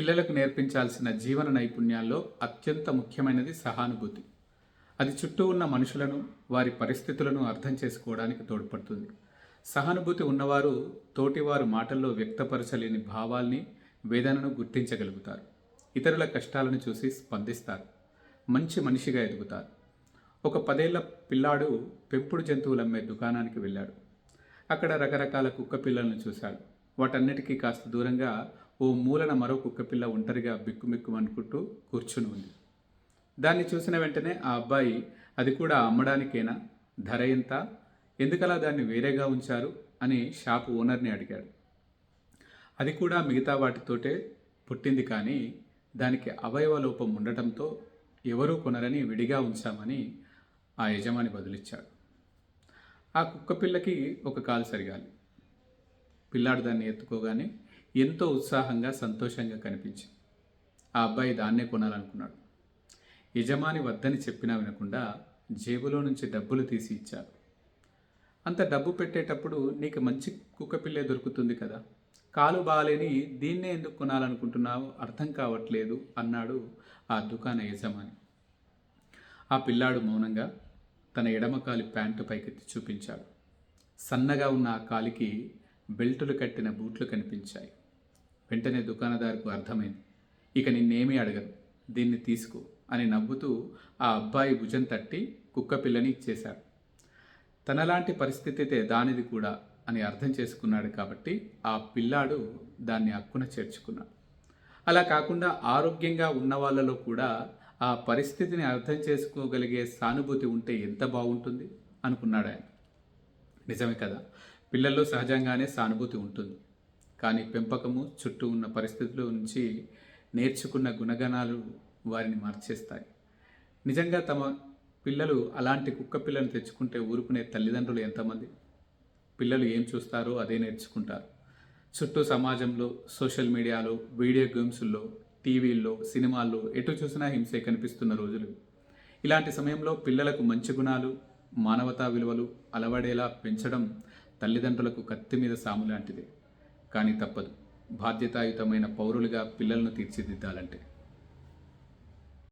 పిల్లలకు నేర్పించాల్సిన జీవన నైపుణ్యాల్లో అత్యంత ముఖ్యమైనది సహానుభూతి. అది చుట్టూ ఉన్న మనుషులను వారి పరిస్థితులను అర్థం చేసుకోవడానికి తోడ్పడుతుంది. సహానుభూతి ఉన్నవారు తోటివారు మాటల్లో వ్యక్తపరచలేని భావాల్ని వేదనను గుర్తించగలుగుతారు. ఇతరుల కష్టాలను చూసి స్పందిస్తారు. మంచి మనిషిగా ఎదుగుతారు. ఒక పదేళ్ళ పిల్లాడు పెంపుడు జంతువులు అమ్మే దుకాణానికి వెళ్ళాడు. అక్కడ రకరకాల కుక్క పిల్లలను చూశాడు. వాటన్నిటికీ కాస్త దూరంగా ఓ మూలన మరో కుక్కపిల్ల ఒంటరిగా బిక్కుమిక్కు అనుకుంటూ కూర్చుని ఉంది. దాన్ని చూసిన వెంటనే ఆ అబ్బాయి అది కూడా అమ్మడానికేనా? ధర ఎంత? ఎందుకలా దాన్ని వేరేగా ఉంచారు? అని షాప్ ఓనర్ని అడిగాడు. అది కూడా మిగతా వాటితోటే పుట్టింది కానీ దానికి అవయవ లోపం ఉండటంతో ఎవరూ కొనరని విడిగా ఉంచామని ఆ యజమాని బదులిచ్చాడు. ఆ కుక్కపిల్లకి ఒక కాలు సరిగాలి. పిల్లాడు దాన్ని ఎత్తుకోగానే ఎంతో ఉత్సాహంగా సంతోషంగా కనిపించింది. ఆ అబ్బాయి దాన్నే కొనాలనుకున్నాడు. యజమాని వద్దని చెప్పినా వినకుండా జేబులో నుంచి డబ్బులు తీసి ఇచ్చారు అంత డబ్బు పెట్టేటప్పుడు నీకు మంచి కుక్కపిల్లే దొరుకుతుంది కదా. కాలు బాగాలేని దీన్నే ఎందుకు కొనాలనుకుంటున్నావు? అర్థం కావట్లేదు అన్నాడు ఆ దుకాణ యజమాని. ఆ పిల్లాడు మౌనంగా తన ఎడమ కాలి ప్యాంటు పైకెత్తి చూపించాడు. సన్నగా ఉన్న ఆ కాలికి బెల్టులు కట్టిన బూట్లు కనిపించాయి. వెంటనే దుకాణదారుకు అర్థమైంది. ఇక నిన్నేమీ అడగదు దీన్ని తీసుకో అని నవ్వుతూ ఆ అబ్బాయి భుజం తట్టి కుక్క పిల్లని ఇచ్చేశాడు. తనలాంటి పరిస్థితితే దానిది కూడా అని అర్థం చేసుకున్నాడు కాబట్టి ఆ పిల్లాడు దాన్ని అక్కున చేర్చుకున్నాడు. అలా కాకుండా ఆరోగ్యంగా ఉన్న వాళ్ళలో కూడా ఆ పరిస్థితిని అర్థం చేసుకోగలిగే సానుభూతి ఉంటే ఎంత బాగుంటుంది అనుకున్నాడు ఆయన నిజమే కదా? పిల్లల్లో సహజంగానే సానుభూతి ఉంటుంది. కానీ పెంపకము చుట్టూ ఉన్న పరిస్థితుల నుంచి నేర్చుకున్న గుణగణాలు వారిని మార్చేస్తాయి. నిజంగా తమ పిల్లలు అలాంటి కుక్క పిల్లను తెచ్చుకుంటే ఊరుకునే తల్లిదండ్రులు ఎంతమంది? పిల్లలు ఏం చూస్తారో అదే నేర్చుకుంటారు. చుట్టూ సమాజంలో సోషల్ మీడియాలో వీడియో గేమ్స్లో టీవీల్లో సినిమాల్లో ఎటు చూసినా హింసే కనిపిస్తున్న రోజులు. ఇలాంటి సమయంలో పిల్లలకు మంచి గుణాలు మానవతా విలువలు అలవడేలా పెంచడం తల్లిదండ్రులకు కత్తి మీద సాము లాంటిదే. కానీ తప్పదు. బాధ్యతాయుతమైన పౌరులుగా పిల్లలను తీర్చిదిద్దాలంటే.